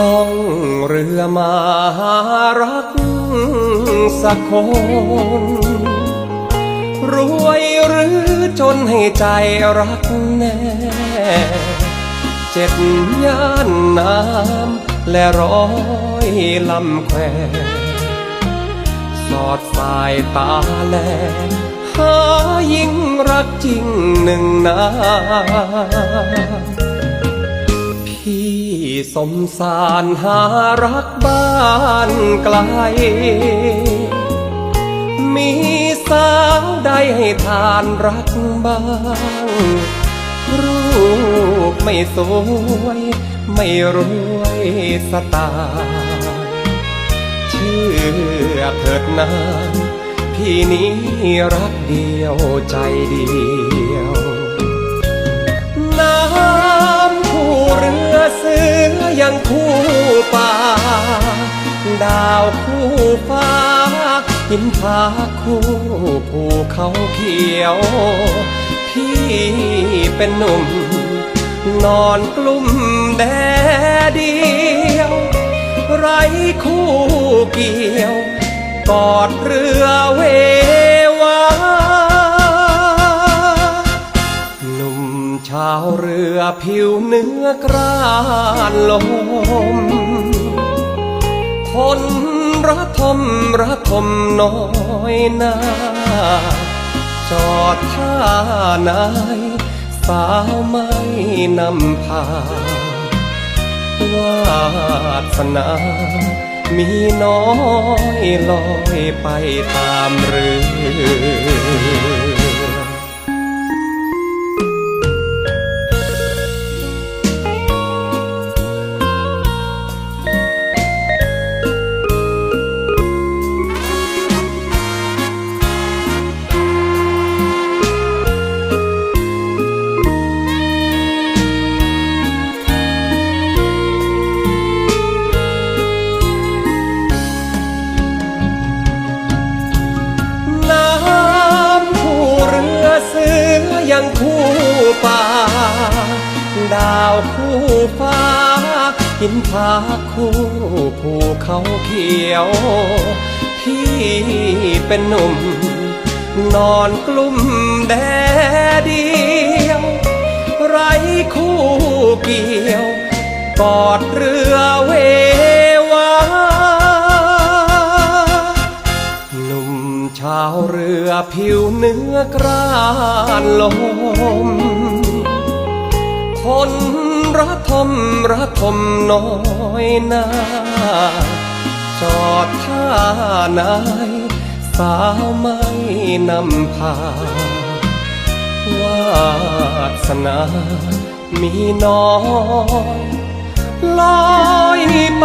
ล่องเรือมาหารักสักคน รวยหรือจนให้ใจรักแน่ เจ็ดย่านน้ำและร้อยลำแควสอดสายตาแลหายิ่งรักจริงหนึ่งนาพี่ สมสารหารักบ้านไกล มีสาวใดให้ทานรักบ้าง รูปไม่สวย ไม่รวยสตางค์เชื่อเถิดนางพี่นี้รักเดียวใจเดียว ดาวคู่ฟ้า หินผาคู่ภูเขาเขียว พี่เป็นหนุ่ม นอนกลุ่มแดดเดียว ไรคู่เกี่ยว กอดเรือเววาหนุ่มชาวเรือผิวเนื้อกรานลม นระทมระทมน้อยนาจอดท่านายสาวไม่นำพาวาสนามีน้อยลอยไปตามเรือ ยังคู่ป่า ดาวคู่ฟ้า หินผาคู่ภูเขาเขียว พี่เป็นหนุ่ม นอนกลุ่มแดดเดียว ไรคู่เกี่ยว กอดเรือาวเรือผิวเนื้อกรานลม คนระทมระทมน้อยนาจอดท่านายสาวไม่นำพาวาสนามีน้อยลอยไป